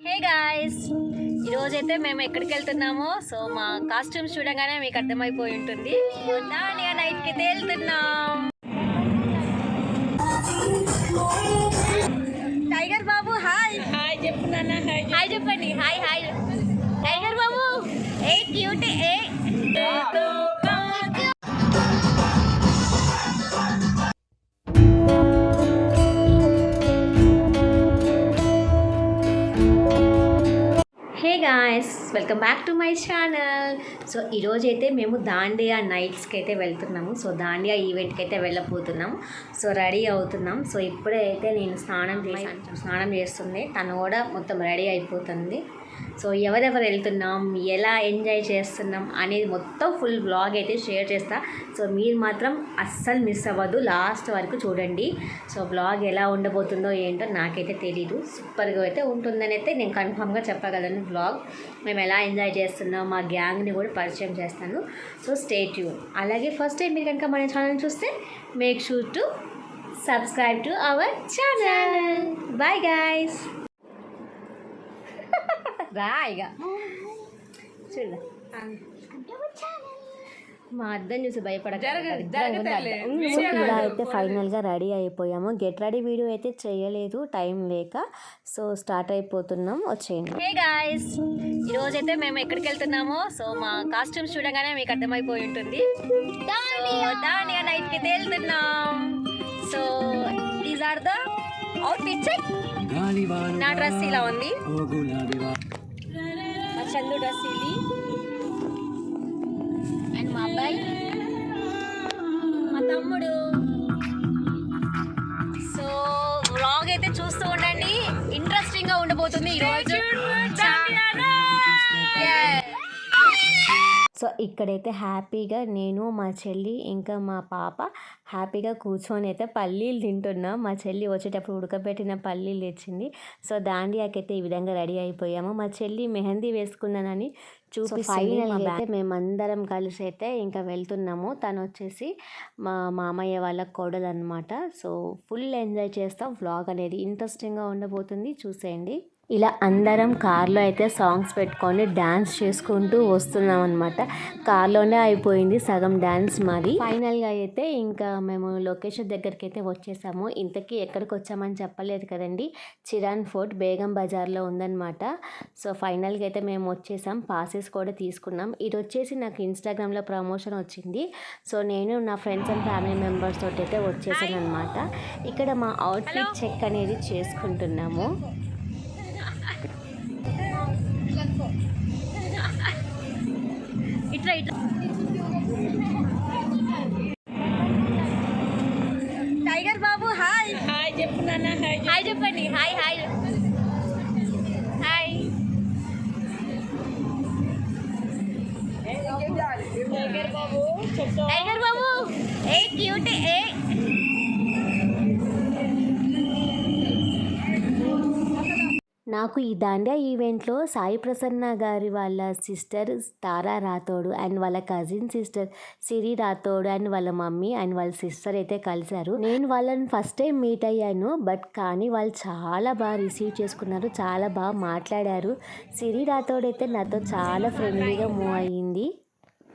Hey guys ఈరోజైతే మేము ఎక్కడికి వెళ్తున్నామో సో మా కాస్ట్యూమ్స్ చూడగానే మీకు అర్థమైపోయి ఉంటుంది. దానిగా నైట్కి అయితే వెళ్తున్నాం టైగర్ బాబు హాయ్ హాయ్ చెప్పు నాన్న హాయ్ హాయ్ చెప్పండి. Hi hi welcome back to my channel. So ఈరోజు అయితే మేము దాండియా నైట్స్కి అయితే వెళ్తున్నాము. సో దాండియా ఈవెంట్కి అయితే వెళ్ళబోతున్నాం సో రెడీ అవుతున్నాం. సో ఇప్పుడే అయితే నేను స్నానం చేసి స్నానం చేస్తుంది. తను కూడా మొత్తం రెడీ అయిపోతుంది. సో ఎవరెవరు వెళ్తున్నాం ఎలా ఎంజాయ్ చేస్తున్నాం అనేది మొత్తం ఫుల్ వ్లాగ్ అయితే షేర్ చేస్తా. సో మీరు మాత్రం అస్సలు మిస్ అవ్వద్దు లాస్ట్ వరకు చూడండి. సో వ్లాగ్ ఎలా ఉండబోతుందో ఏంటో నాకైతే తెలీదు సూపర్గా అయితే ఉంటుందని అయితే నేను కన్ఫామ్గా చెప్పగలను వ్లాగ్ మేము ఎలా ఎంజాయ్ చేస్తున్నాం మా గ్యాంగ్ని కూడా పరిచయం చేస్తాను. సో స్టేట్ యూ అలాగే ఫస్ట్ టైం మీరు కనుక మన ఛానల్ చూస్తే make sure to subscribe to our channel bye guys రా ఇక చూడ. మా అద్దం చూసి భయపడక ఇలా అయితే ఫైనల్గా రెడీ అయిపోయాము. గెట్ రెడీ వీడియో అయితే చేయలేదు టైం లేక. సో స్టార్ట్ అయిపోతున్నాం. వచ్చేయండి. హే గాయస్ ఈరోజు అయితే మేము ఎక్కడికి వెళ్తున్నామో? సో మా కాస్ట్యూమ్స్ చూడగానే మీకు అర్థమైపోయి ఉంటుంది. సో దానిగా నైట్కి అయితే వెళ్తున్నాం. So these are the outfits నా డ్రెస్ ఇలా ఉంది. చందు డ్రెస్ ఇది అండ్ మా అబ్బాయి. మా తమ్ముడు. సో వ్లాగ్ అయితే చూస్తూ ఉండండి. ఇంట్రెస్టింగ్గా ఉండబోతుంది ఈరోజు సో ఇక్కడైతే హ్యాపీగా నేను మా చెల్లి ఇంకా మా పాప హ్యాపీగా కూర్చొని అయితే పల్లీలు తింటున్నాం. మా చెల్లి వచ్చేటప్పుడు ఉడకబెట్టిన పల్లీలు తెచ్చింది. సో దాండియాకైతే ఈ విధంగా రెడీ అయిపోయాము. మా చెల్లి మెహందీ వేసుకున్నానని ఫైనల్ అయితే మేమందరం కలిసి అయితే ఇంకా వెళ్తున్నాము. తను వచ్చేసి మా మామయ్య వాళ్ళ కోడలు అనమాట సో ఫుల్ ఎంజాయ్ చేస్తాం. వ్లాగ్ అనేది ఇంట్రెస్టింగ్గా ఉండబోతుంది. చూసేయండి. ఇలా అందరం కార్లో అయితే సాంగ్స్ పెట్టుకొని డ్యాన్స్ చేసుకుంటూ వస్తున్నాం అనమాట కార్లోనే అయిపోయింది సగం డ్యాన్స్ మాది. ఫైనల్గా అయితే ఇంకా మేము లొకేషన్ దగ్గరికి అయితే వచ్చేసాము. ఇంతకీ ఎక్కడికి వచ్చామని చెప్పలేదు కదండి. చిరాన్ ఫోర్ట్ బేగం బజార్లో ఉందన్నమాట. సో ఫైనల్గా అయితే మేము వచ్చేసాం. పాసెస్ కూడా తీసుకున్నాం. ఇది వచ్చేసి నాకు ఇన్స్టాగ్రామ్లో ప్రమోషన్ వచ్చింది. సో నేను నా ఫ్రెండ్స్ అండ్ ఫ్యామిలీ మెంబర్స్ తోటి అయితే వచ్చేసాను అనమాట ఇక్కడ మా అవుట్ఫిట్ చెక్ అనేది చేసుకుంటున్నాము. ఇట్లా ఇట్లా టైగర్ బాబు హాయ్ హాయ్ చెప్పు నాన్న హాయ్ హాయ్ చెప్పండి హాయ్ హాయ్ హాయ్ టైగర్ బాబు చెప్పు టైగర్ బాబు ఏ క్యూట్ ఏ నాకు ఈ దాండియా ఈవెంట్లో సాయి ప్రసన్న గారి వాళ్ళ సిస్టర్ తారా రాథోడు అండ్ వాళ్ళ cousin sister Siri Rathod and వాళ్ళ మమ్మీ అండ్ వాళ్ళ సిస్టర్ అయితే కలిశారు. నేను వాళ్ళని ఫస్ట్ టైం మీట్ అయ్యాను బట్ కానీ వాళ్ళు చాలా బాగా రిసీవ్ చేసుకున్నారు చాలా బాగా మాట్లాడారు. సిరి రాథోడ్ అయితే నాతో చాలా ఫ్రెండ్లీగా మూవ్ అయ్యింది.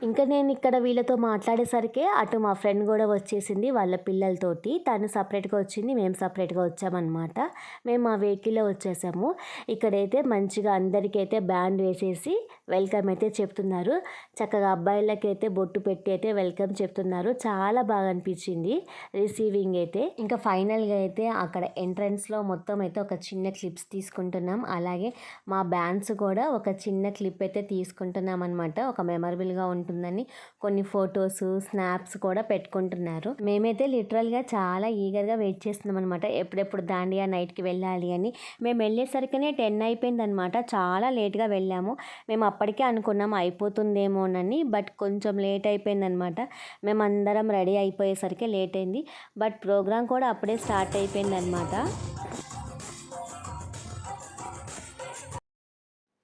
ఇంకా నేను ఇక్కడ వీళ్ళతో మాట్లాడేసరికి అటు మా ఫ్రెండ్ కూడా వచ్చేసింది వాళ్ళ పిల్లలతోటి. తను సపరేట్గా వచ్చింది మేము సపరేట్గా వచ్చామన్నమాట. మేము మా వెహికల్లో వచ్చేసాము. ఇక్కడైతే మంచిగా అందరికీ అయితే బ్యాండ్ వేసేసి వెల్కమ్ అయితే చెప్తున్నారు. చక్కగా అబ్బాయిలకి అయితే బొట్టు పెట్టి అయితే వెల్కమ్ చెప్తున్నారు. చాలా బాగా అనిపించింది రిసీవింగ్ అయితే. ఇంకా ఫైనల్గా అయితే అక్కడ ఎంట్రన్స్లో మొత్తం అయితే ఒక చిన్న క్లిప్స్ తీసుకుంటున్నాం. అలాగే మా బ్యాండ్స్ కూడా ఒక చిన్న క్లిప్ అయితే తీసుకుంటున్నాం అనమాట ఒక మెమరబుల్గా ఉంటుందని కొన్ని ఫొటోస్ స్నాప్స్ కూడా పెట్టుకుంటున్నారు. మేమైతే లిటరల్గా చాలా ఈగర్గా వెయిట్ చేస్తున్నాం అనమాట ఎప్పుడెప్పుడు దాండియా నైట్కి వెళ్ళాలి అని. మేము వెళ్ళేసరికినే టెన్ అయిపోయింది అనమాట చాలా లేట్గా వెళ్ళాము. మేము అప్పటికే అనుకున్నాం అయిపోతుందేమోనని బట్ కొంచెం లేట్ అయిపోయిందనమాట మేము అందరం రెడీ అయిపోయేసరికి లేట్ అయింది. బట్ ప్రోగ్రామ్ కూడా అప్పుడే స్టార్ట్ అయిపోయింది అనమాట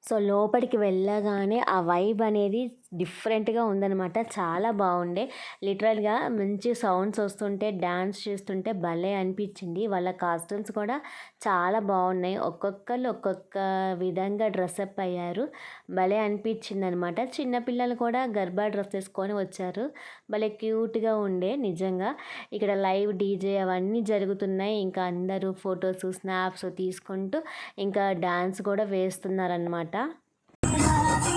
సో లోపలికి వెళ్ళగానే ఆ వైబ్ అనేది డిఫరెంట్గా ఉందన్నమాట. చాలా బాగుండే. లిటరల్గా మంచి సౌండ్స్ వస్తుంటే డ్యాన్స్ చేస్తుంటే భలే అనిపించింది. వాళ్ళ కాస్ట్యూమ్స్ కూడా చాలా బాగున్నాయి. ఒక్కొక్కరు ఒక్కొక్క విధంగా డ్రెస్అప్ అయ్యారు. భలే అనిపించింది అనమాట చిన్నపిల్లలు కూడా గర్భా డ్రెస్ వేసుకొని వచ్చారు. భలే క్యూట్గా ఉండే నిజంగా. ఇక్కడ లైవ్ డీజే అవన్నీ జరుగుతున్నాయి. ఇంకా అందరూ ఫొటోస్ స్నాప్స్ తీసుకుంటూ ఇంకా డ్యాన్స్ కూడా వేస్తున్నారనమాట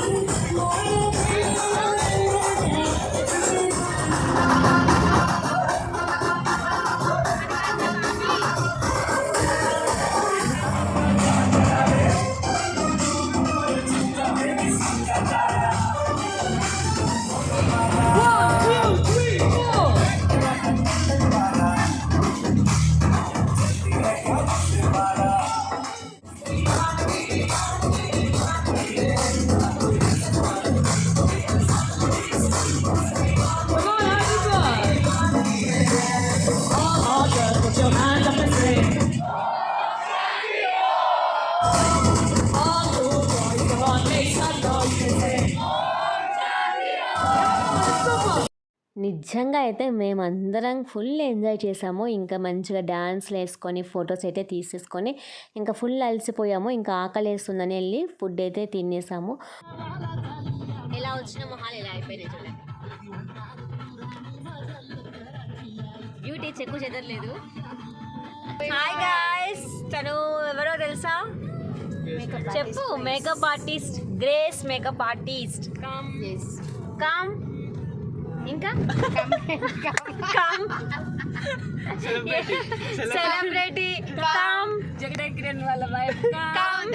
Oh, my God. నిజంగా అయితే మేమందరం ఫుల్ ఎంజాయ్ చేసాము. ఇంకా మంచిగా డ్యాన్స్లు వేసుకొని ఫొటోస్ అయితే తీసేసుకొని ఇంకా ఫుల్ అలసిపోయాము. ఇంకా ఆకలి వేస్తుందని వెళ్ళి ఫుడ్ అయితే తినేసాము. ఎలా వచ్చిన మొహాలు ఎలా అయిపోయినాయి చూడండి. బ్యూటీ చెక్కు చెదరలేదు హాయ్ గాయ్స్ తను ఎవరో తెలుసా? చెప్పు makeup artist Grace makeup artist com ఇంకా కామ్ సెలబ్రిటీ కామ్ జగడెక్కిరన్ వాళ్ళ వైఫ్ కామ్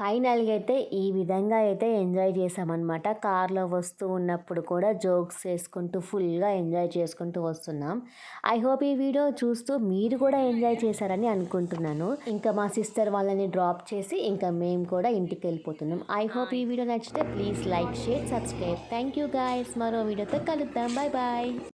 ఫైనల్గా అయితే ఈ విధంగా అయితే ఎంజాయ్ చేసామన్నమాట. కార్లో వస్తూ ఉన్నప్పుడు కూడా జోక్స్ వేసుకుంటూ ఫుల్గా ఎంజాయ్ చేసుకుంటూ వస్తున్నాం. ఐ హోప్ ఈ వీడియో చూస్తూ మీరు కూడా ఎంజాయ్ చేశారని అనుకుంటున్నాను. ఇంకా మా సిస్టర్ వాళ్ళని డ్రాప్ చేసి ఇంకా మేము కూడా ఇంటికి వెళ్ళిపోతున్నాం ఐ హోప్ ఈ వీడియో నచ్చితే please like share subscribe. Thank you guys. మరో వీడియోతో కలుద్దాం. Bye bye.